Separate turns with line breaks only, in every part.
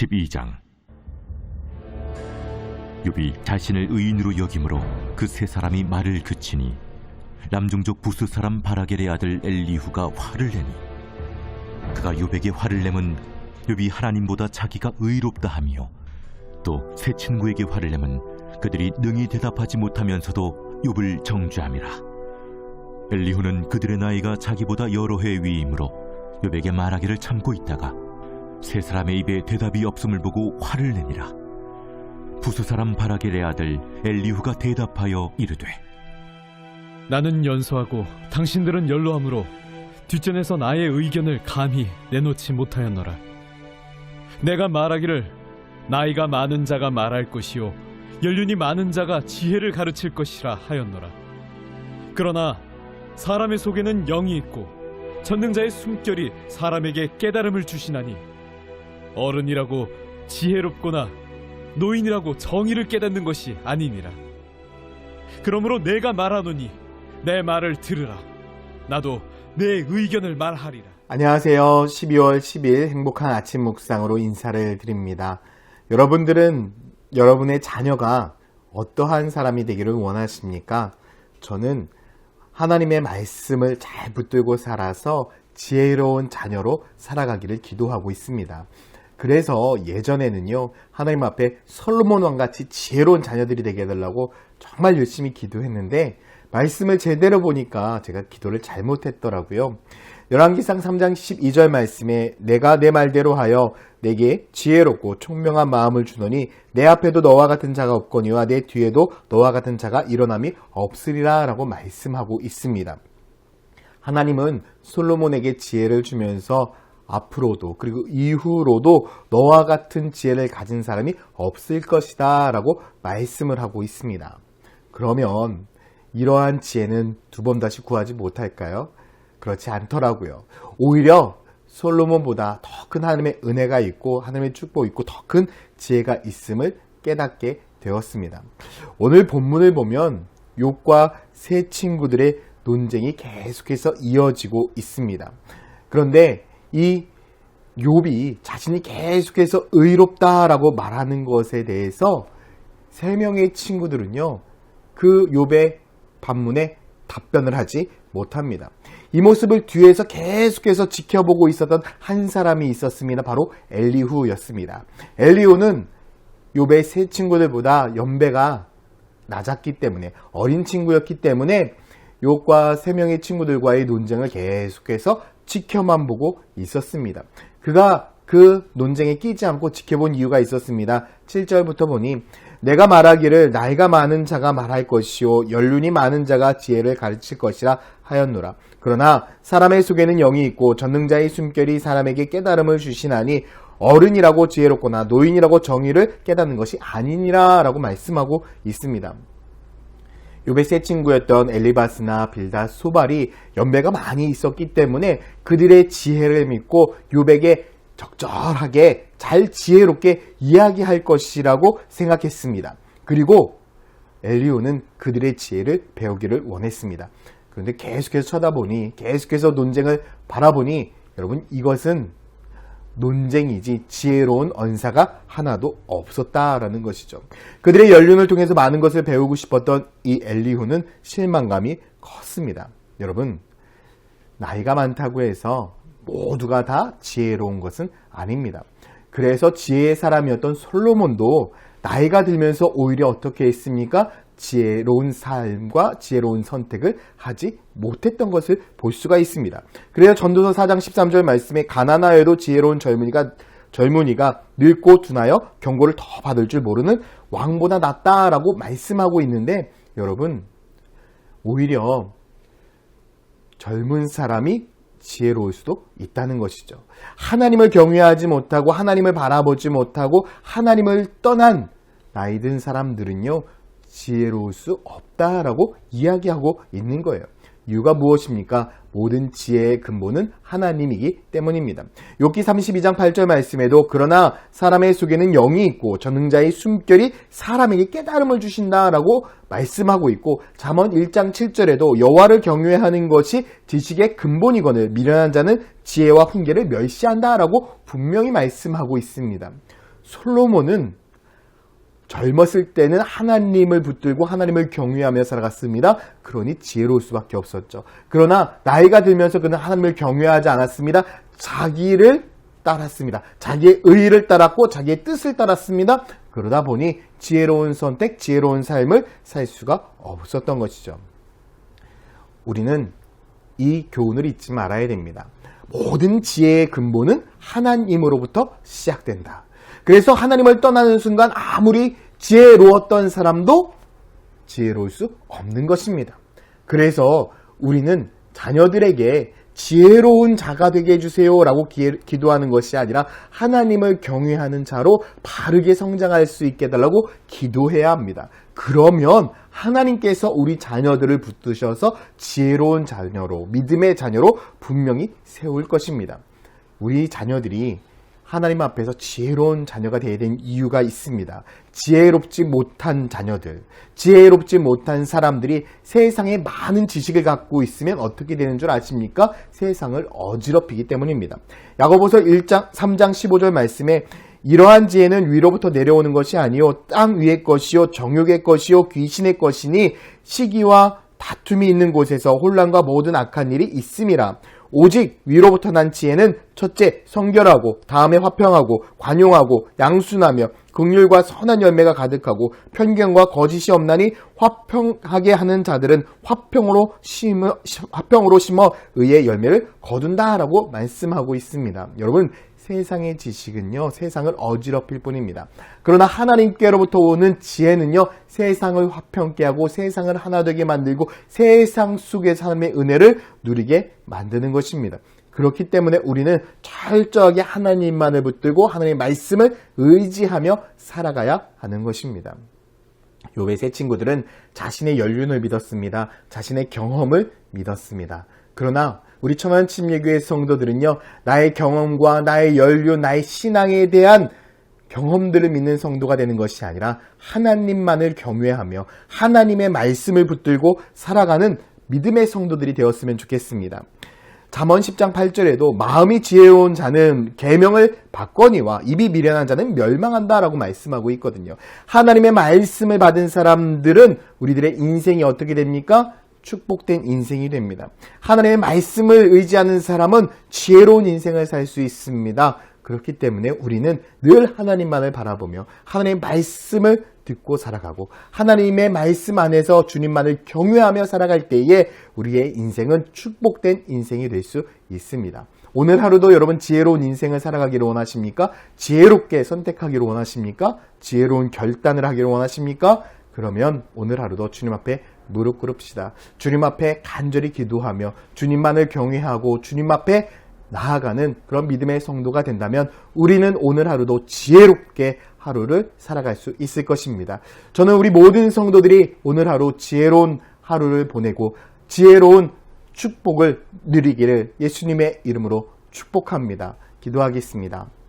제 32장. 욥이 자신을 의인으로 여김으로 그 세 사람이 말을 그치니 남종족 부스 사람 바라겔의 아들 엘리후가 화를 내니 그가 욥에게 화를 내면 욥이 하나님보다 자기가 의롭다 하며 또 세 친구에게 화를 내면 그들이 능히 대답하지 못하면서도 욥을 정죄함이라. 엘리후는 그들의 나이가 자기보다 여러 해 위이므로 욥에게 말하기를 참고 있다가 세 사람의 입에 대답이 없음을 보고 화를 내니라. 부수 사람 바라겔의 아들 엘리후가 대답하여 이르되
나는 연소하고 당신들은 연로함으로 뒷전에서 나의 의견을 감히 내놓지 못하였노라. 내가 말하기를 나이가 많은 자가 말할 것이요 연륜이 많은 자가 지혜를 가르칠 것이라 하였노라. 그러나 사람의 속에는 영이 있고 전능자의 숨결이 사람에게 깨달음을 주시나니 어른이라고 지혜롭거나 노인이라고 정의를 깨닫는 것이 아니니라. 그러므로 내가 말하노니 내 말을 들으라. 나도 내 의견을 말하리라.
안녕하세요. 12월 10일 행복한 아침 묵상으로 인사를 드립니다. 여러분들은 여러분의 자녀가 어떠한 사람이 되기를 원하십니까? 저는 하나님의 말씀을 잘 붙들고 살아서 지혜로운 자녀로 살아가기를 기도하고 있습니다. 그래서 예전에는요, 하나님 앞에 솔로몬 왕같이 지혜로운 자녀들이 되게 해달라고 정말 열심히 기도했는데, 말씀을 제대로 보니까 제가 기도를 잘못했더라고요. 열왕기상 3장 12절 말씀에 내가 내 말대로 하여 내게 지혜롭고 총명한 마음을 주노니 내 앞에도 너와 같은 자가 없거니와 내 뒤에도 너와 같은 자가 일어남이 없으리라 라고 말씀하고 있습니다. 하나님은 솔로몬에게 지혜를 주면서 앞으로도 그리고 이후로도 너와 같은 지혜를 가진 사람이 없을 것이다 라고 말씀을 하고 있습니다. 그러면 이러한 지혜는 두 번 다시 구하지 못할까요? 그렇지 않더라고요. 오히려 솔로몬보다 더 큰 하나님의 은혜가 있고 하나님의 축복이 있고 더 큰 지혜가 있음을 깨닫게 되었습니다. 오늘 본문을 보면 욕과 세 친구들의 논쟁이 계속해서 이어지고 있습니다. 그런데 이 욥이 자신이 계속해서 의롭다라고 말하는 것에 대해서 세 명의 친구들은요. 그 욥의 반문에 답변을 하지 못합니다. 이 모습을 뒤에서 계속해서 지켜보고 있었던 한 사람이 있었습니다. 바로 엘리후였습니다. 엘리후는 욥의 세 친구들보다 연배가 낮았기 때문에 어린 친구였기 때문에 욥과 세 명의 친구들과의 논쟁을 계속해서 지켜만 보고 있었습니다. 그가 그 논쟁에 끼지 않고 지켜본 이유가 있었습니다. 7절부터 보니 내가 말하기를 나이가 많은 자가 말할 것이요 연륜이 많은 자가 지혜를 가르칠 것이라 하였노라. 그러나 사람의 속에는 영이 있고 전능자의 숨결이 사람에게 깨달음을 주시나니 어른이라고 지혜롭거나 노인이라고 정의를 깨닫는 것이 아니니라라고 말씀하고 있습니다. 요의 세 친구였던 엘리바스나 빌다 소발이 연배가 많이 있었기 때문에 그들의 지혜를 믿고 요백에 적절하게 잘 지혜롭게 이야기할 것이라고 생각했습니다. 그리고 엘리오는 그들의 지혜를 배우기를 원했습니다. 그런데 계속해서 쳐다보니 계속해서 논쟁을 바라보니 여러분 이것은 논쟁이지 지혜로운 언사가 하나도 없었다라는 것이죠. 그들의 연륜을 통해서 많은 것을 배우고 싶었던 이 엘리후는 실망감이 컸습니다. 여러분 나이가 많다고 해서 모두가 다 지혜로운 것은 아닙니다. 그래서 지혜의 사람이었던 솔로몬도 나이가 들면서 오히려 어떻게 했습니까? 지혜로운 삶과 지혜로운 선택을 하지 못했던 것을 볼 수가 있습니다. 그래서 전도서 4장 13절 말씀에 가난하여도 지혜로운 젊은이가 젊은이가 늙고 둔하여 경고를 더 받을 줄 모르는 왕보다 낫다라고 말씀하고 있는데 여러분 오히려 젊은 사람이 지혜로울 수도 있다는 것이죠. 하나님을 경외하지 못하고 하나님을 바라보지 못하고 하나님을 떠난 나이 든 사람들은요. 지혜로울 수 없다라고 이야기하고 있는 거예요. 이유가 무엇입니까? 모든 지혜의 근본은 하나님이기 때문입니다. 욥기 32장 8절 말씀에도 그러나 사람의 속에는 영이 있고 전능자의 숨결이 사람에게 깨달음을 주신다라고 말씀하고 있고 잠언 1장 7절에도 여호와를 경외하는 것이 지식의 근본이거늘 미련한 자는 지혜와 훈계를 멸시한다라고 분명히 말씀하고 있습니다. 솔로몬은 젊었을 때는 하나님을 붙들고 하나님을 경외하며 살아갔습니다. 그러니 지혜로울 수밖에 없었죠. 그러나 나이가 들면서 그는 하나님을 경외하지 않았습니다. 자기를 따랐습니다. 자기의 의를 따랐고 자기의 뜻을 따랐습니다. 그러다 보니 지혜로운 선택, 지혜로운 삶을 살 수가 없었던 것이죠. 우리는 이 교훈을 잊지 말아야 됩니다. 모든 지혜의 근본은 하나님으로부터 시작된다. 그래서 하나님을 떠나는 순간 아무리 지혜로웠던 사람도 지혜로울 수 없는 것입니다. 그래서 우리는 자녀들에게 지혜로운 자가 되게 해주세요 라고 기, 기도하는 것이 아니라 하나님을 경외하는 자로 바르게 성장할 수 있게 해달라고 기도해야 합니다. 그러면 하나님께서 우리 자녀들을 붙드셔서 지혜로운 자녀로, 믿음의 자녀로 분명히 세울 것입니다. 우리 자녀들이 하나님 앞에서 지혜로운 자녀가 되어야 되는 이유가 있습니다. 지혜롭지 못한 자녀들, 지혜롭지 못한 사람들이 세상에 많은 지식을 갖고 있으면 어떻게 되는 줄 아십니까? 세상을 어지럽히기 때문입니다. 야고보서 1장 3장 15절 말씀에 이러한 지혜는 위로부터 내려오는 것이 아니요 땅 위의 것이요 정욕의 것이요 귀신의 것이니 시기와 다툼이 있는 곳에서 혼란과 모든 악한 일이 있음이라. 오직 위로부터 난 지혜는 첫째 성결하고 다음에 화평하고 관용하고 양순하며 긍휼과 선한 열매가 가득하고 편견과 거짓이 없나니 화평하게 하는 자들은 화평으로 심어 화평으로 심어 의의 열매를 거둔다라고 말씀하고 있습니다. 여러분 세상의 지식은요, 세상을 어지럽힐 뿐입니다. 그러나 하나님께로부터 오는 지혜는요, 세상을 화평케 하고 세상을 하나 되게 만들고 세상 속의 삶의 은혜를 누리게 만드는 것입니다. 그렇기 때문에 우리는 철저하게 하나님만을 붙들고 하나님의 말씀을 의지하며 살아가야 하는 것입니다. 요의 세 친구들은 자신의 연륜을 믿었습니다. 자신의 경험을 믿었습니다. 그러나 우리 청한 침례교회 성도들은요, 나의 경험과 나의 연륜, 나의 신앙에 대한 경험들을 믿는 성도가 되는 것이 아니라 하나님만을 경외하며 하나님의 말씀을 붙들고 살아가는 믿음의 성도들이 되었으면 좋겠습니다. 잠언 10장 8절에도 마음이 지혜로운 자는 계명을 받거니와 입이 미련한 자는 멸망한다라고 말씀하고 있거든요. 하나님의 말씀을 받은 사람들은 우리들의 인생이 어떻게 됩니까? 축복된 인생이 됩니다. 하나님의 말씀을 의지하는 사람은 지혜로운 인생을 살 수 있습니다. 그렇기 때문에 우리는 늘 하나님만을 바라보며 하나님의 말씀을 듣고 살아가고 하나님의 말씀 안에서 주님만을 경외하며 살아갈 때에 우리의 인생은 축복된 인생이 될 수 있습니다. 오늘 하루도 여러분 지혜로운 인생을 살아가기를 원하십니까? 지혜롭게 선택하기를 원하십니까? 지혜로운 결단을 하기를 원하십니까? 그러면 오늘 하루도 주님 앞에 무릎 꿇읍시다. 주님 앞에 간절히 기도하며 주님만을 경외하고 주님 앞에 나아가는 그런 믿음의 성도가 된다면 우리는 오늘 하루도 지혜롭게 하루를 살아갈 수 있을 것입니다. 저는 우리 모든 성도들이 오늘 하루 지혜로운 하루를 보내고 지혜로운 축복을 누리기를 예수님의 이름으로 축복합니다. 기도하겠습니다.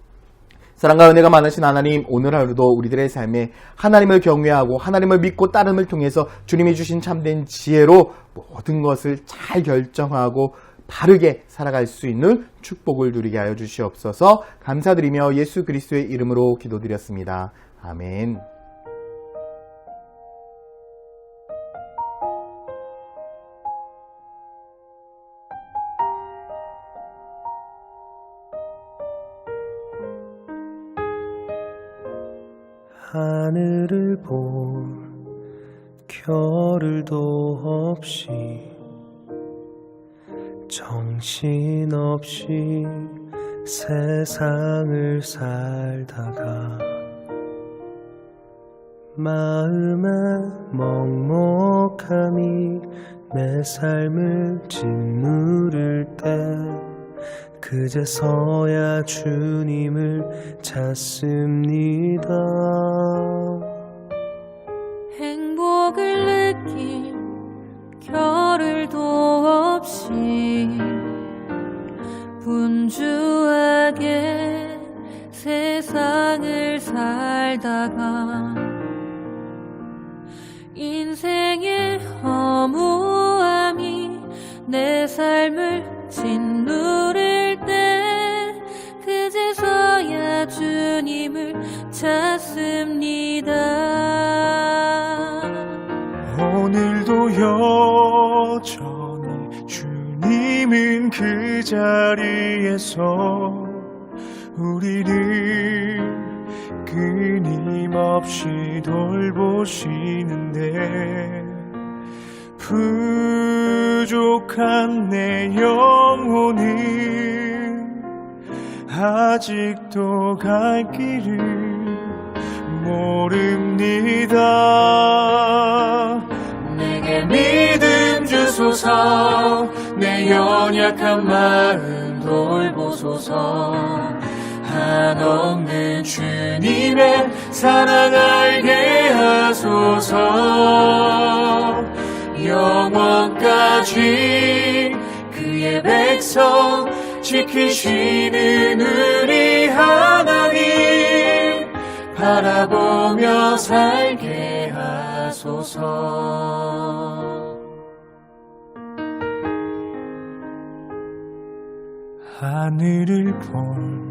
사랑과 은혜가 많으신 하나님, 오늘 하루도 우리들의 삶에 하나님을 경외하고 하나님을 믿고 따름을 통해서 주님이 주신 참된 지혜로 모든 것을 잘 결정하고 바르게 살아갈 수 있는 축복을 누리게 하여 주시옵소서 감사드리며 예수 그리스도의 이름으로 기도드렸습니다. 아멘.
없이 세상을 살다가 마음의 먹먹함이 내 삶을 짓누를 때 그제서야 주님을 찾습니다.
행복을 느낄 겨를도 없이 살다가 인생의 허무함이 내 삶을 짓누를 때 서야 주님을 찾습니다.
오늘도 여전히 주님은 그 자리에서 우리를 끊임없이 돌보시는데 부족한 내 영혼은 아직도 갈 길을 모릅니다. 내게 믿음 주소서, 내 연약한 마음 돌보소서. 한없는 주님의 사랑 알게 하소서. 영원까지 그의 백성 지키시는 우리 하나님 바라보며 살게 하소서 하늘을 볼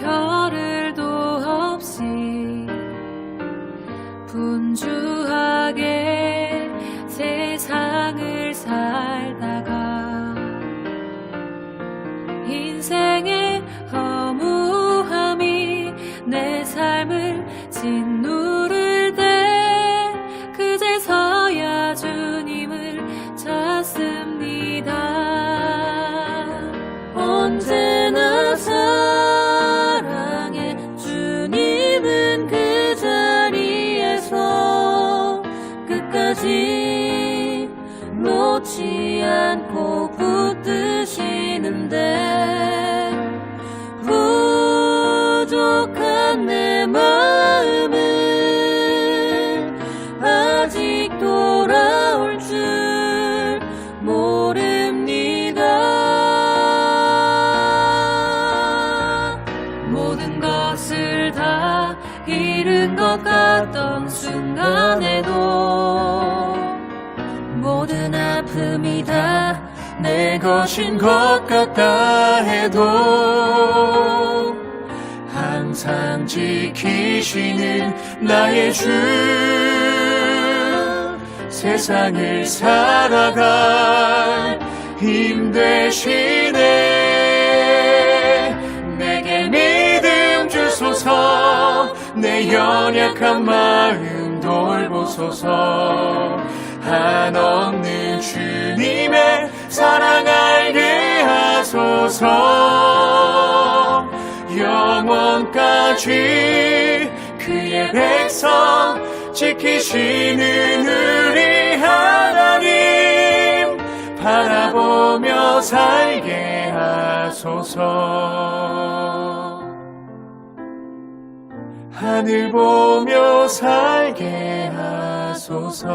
겨를도 없이 분주하게 세상을 살다가 인생의 허무함이 내 삶을 짓누 않고 붙드시는데 부족한 내 마음은 아직 돌아올 줄 모릅니다. 모든 것을 다 잃은 것 같던 순간에도 모든 아픔이 다 내 것인 것 같다 해도 항상 지키시는 나의 주 세상을 살아갈 힘 되시네 내게 믿음 주소서 내 연약한 마음 돌보소서. 한없는 주님의 사랑 알게 하소서. 영원까지 그의 백성 지키시는 우리 하나님 바라보며 살게 하소서. 하늘 보며 살게 하소서